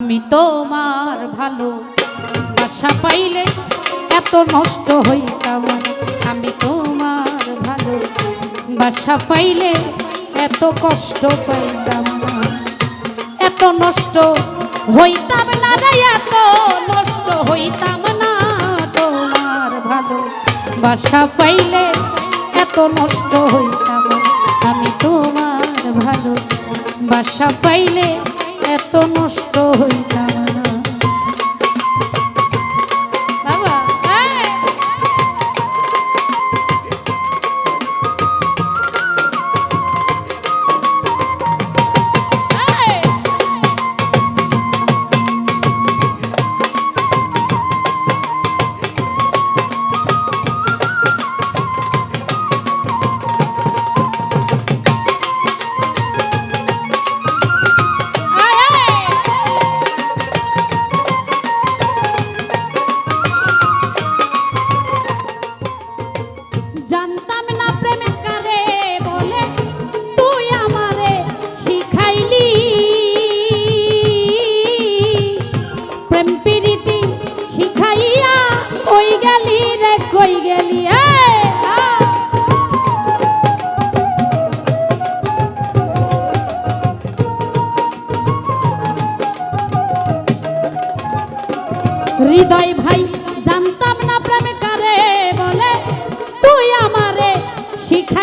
আমি তোমার ভালো বাসা পাইলে এত নষ্ট হইতাম আমি তোমার ভালো বাসা পাইলে এত কষ্ট পাইতাম এত নষ্ট হইতাম না রে, এত নষ্ট হইতাম না। তোমার ভালো বাসা পাইলে এত নষ্ট হইতাম আমি তোমার ভালো বাসা পাইলে জানতাম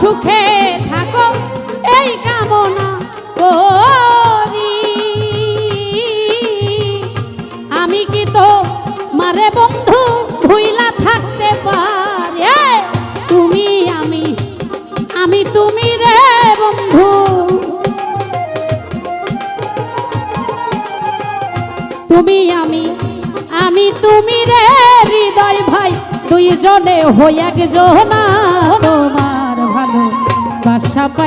সুখে থাকো, এই কামনা করি। আমি কি তো মারে বন্ধু ভুইলা থাকতে পারি? তুমি আমি আমি তুমি রে বন্ধু। তুমি আমি আমি তুমি রে, হৃদয় ভাই। দুইজনে হই একজনা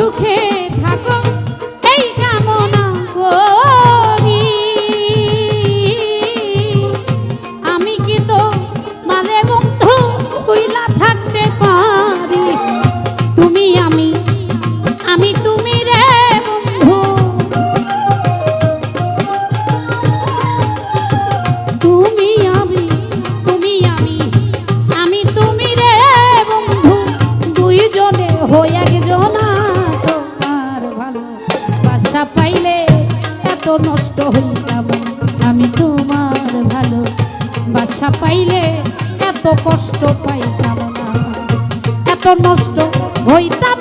সুখে তো নষ্ট হইতাম। আমি তোমার ভালো বাসা পাইলে এত কষ্ট পাইতাম না। এত নষ্ট হইতাম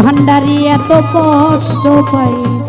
ভান্ডারি এত কষ্ট পায়